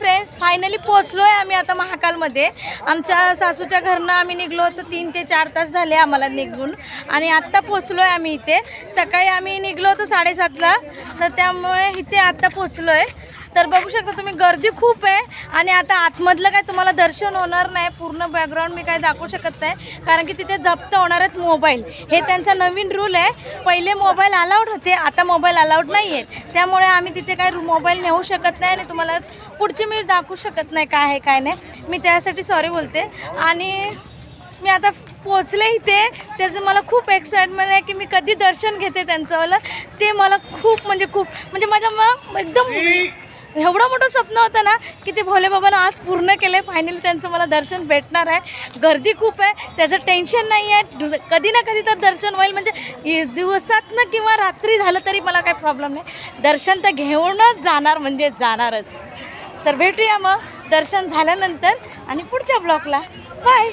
Friends finally पोचलो आहे आम्ही आता महाकालमध्ये. आमच्या सासूच्या घरनं आम्ही निघलो होतो तीन ते चार तास झाले आम्हाला निघून. आणि आत्ता पोचलो आहे आम्ही इथे. सकाळी आम्ही निघलो होतो साडेसातला. तर त्यामुळे इथे आत्ता पोचलो आहे तर बघू शकता तुम्ही गर्दी खूप आहे. आणि आता आतमधलं काय तुम्हाला दर्शन होणार नाही पूर्ण बॅकग्राऊंड मी काय दाखवू शकत नाही. कारण की तिथे जप्त होणार आहेत मोबाईल हे त्यांचा नवीन रूल आहे. पहिले मोबाईल अलाउड होते आता मोबाईल अलाउड नाही आहेत त्यामुळे आम्ही तिथे काय मोबाईल नेऊ शकत नाही आणि तुम्हाला पुढची मी दाखवू शकत नाही काय आहे काय नाही. मी त्यासाठी सॉरी बोलते. आणि मी आता पोचले इथे. त्याचं मला खूप एक्साइटमेंट आहे की मी कधी दर्शन घेते त्यांचंवालं ते मला खूप म्हणजे खूप म्हणजे माझ्या मग एकदम एवढं मोठं स्वप्न होतं ना की ते भोले बाबानं आज पूर्ण केलं आहे फायनली त्यांचं मला दर्शन भेटणार आहे. गर्दी खूप आहे. त्याचं टेन्शन नाही आहे. दु- कधी ना कधी तर दर्शन होईल. म्हणजे दिवसातनं किंवा रात्री झालं तरी मला काही प्रॉब्लेम नाही. दर्शन तर घेऊनच जाणार म्हणजे जाणारच. तर भेटूया मग. दर्शन झाल्यानंतर आणि पुढच्या ब्लॉकला बाय